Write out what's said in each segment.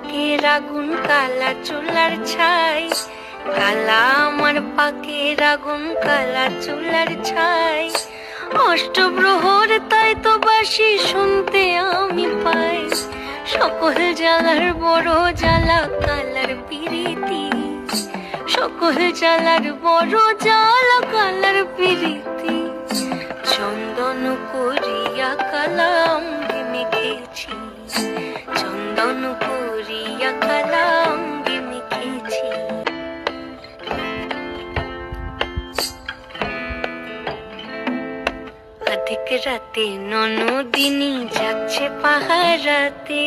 পাকের আগুন কালা চুলার ছাই, কালা আমার পাকের আগুন কালা চুলার ছাই। অষ্টপ্রহর তাই তো বাসি শুনতে আমি পাই। সকল জ্বালার বড় জ্বালা কালার পিরিতি, সকল জ্বালার বড় জ্বালা অধিক রাতে ননদিনী যাচ্ছে পাহারাতে।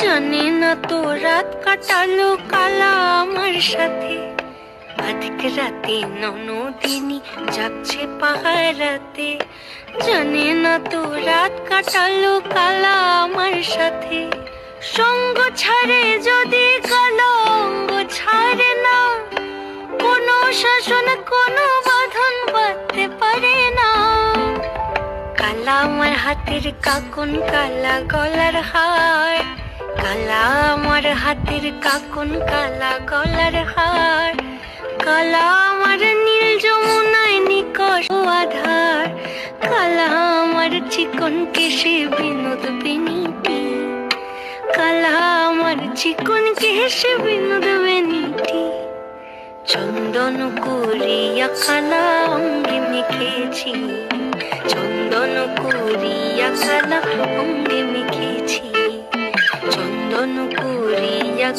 জানে না তো রাত কাটালো কালা আমার সাথে। অধিক রাতে ননদিনী যাচ্ছে পাহারাতে। জানে না তো রাত কাটালো কালা আমার সাথে। সঙ্গ ছাড়ে যদি কালো কালা আমার হাতের কাকুন কালা গলার হার। কালা আমার হাতের কাকুন কালা গলার হার। কালা আমার নীল যমুনায় নিকশ আধার। কালা আমার চিকন কেশে বিনোদ বেনিটি কালা আমার চিকন কেশে বিনোদ বেনিটি চন্দন করিয়া কালা অঙ্গে মেখেছি কালা অঙ্গে মেখেছি চন্দন করিয়া